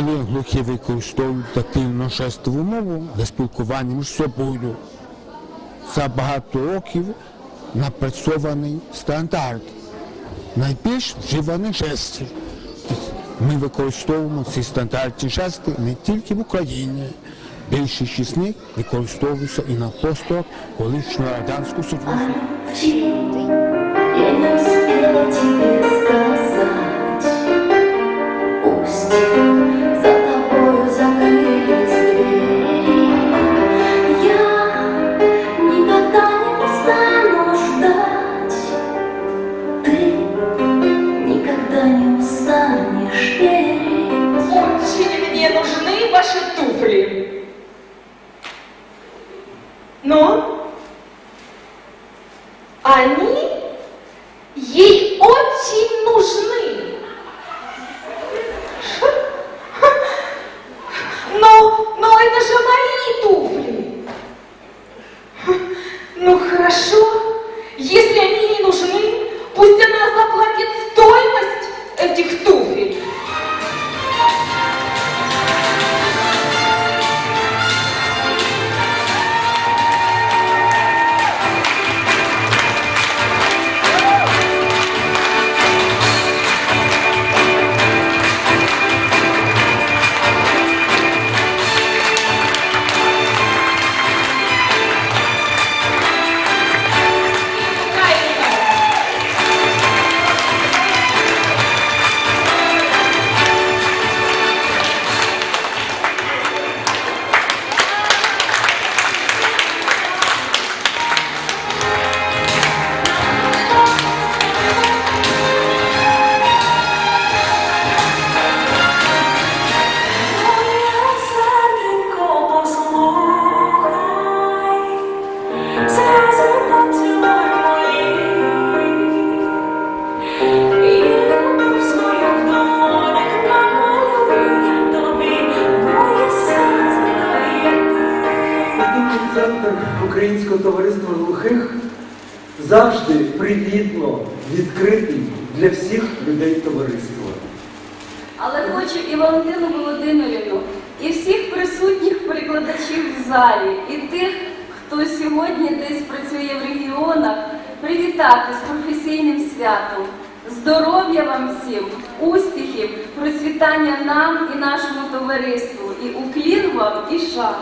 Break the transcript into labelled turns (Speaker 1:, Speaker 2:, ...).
Speaker 1: коли глухі використовують тактильно жестову мову для спілкування між собою. За багато років напрацьований стандарт найбільш вживаних жестів. Ми використовуємо ці стандартні жести не тільки в Україні. Більшість з них використовуються і на просторах колишнього радянського союзу.
Speaker 2: Но они ей очень нужны. Но, но это же мои туфли. Ну хорошо, если они ей нужны, пусть она заплатит стоимость этих туфель.
Speaker 3: Центр Українського товариства глухих завжди привітно відкритий для всіх людей товариства.
Speaker 4: Але хочу і Валентину Володимирівну, і всіх присутніх перекладачів в залі, і тих, хто сьогодні десь працює в регіонах, привітати з професійним святом. Здоров'я вам всім, успіхів, процвітання нам і нашому товариству, і уклін вам і шан.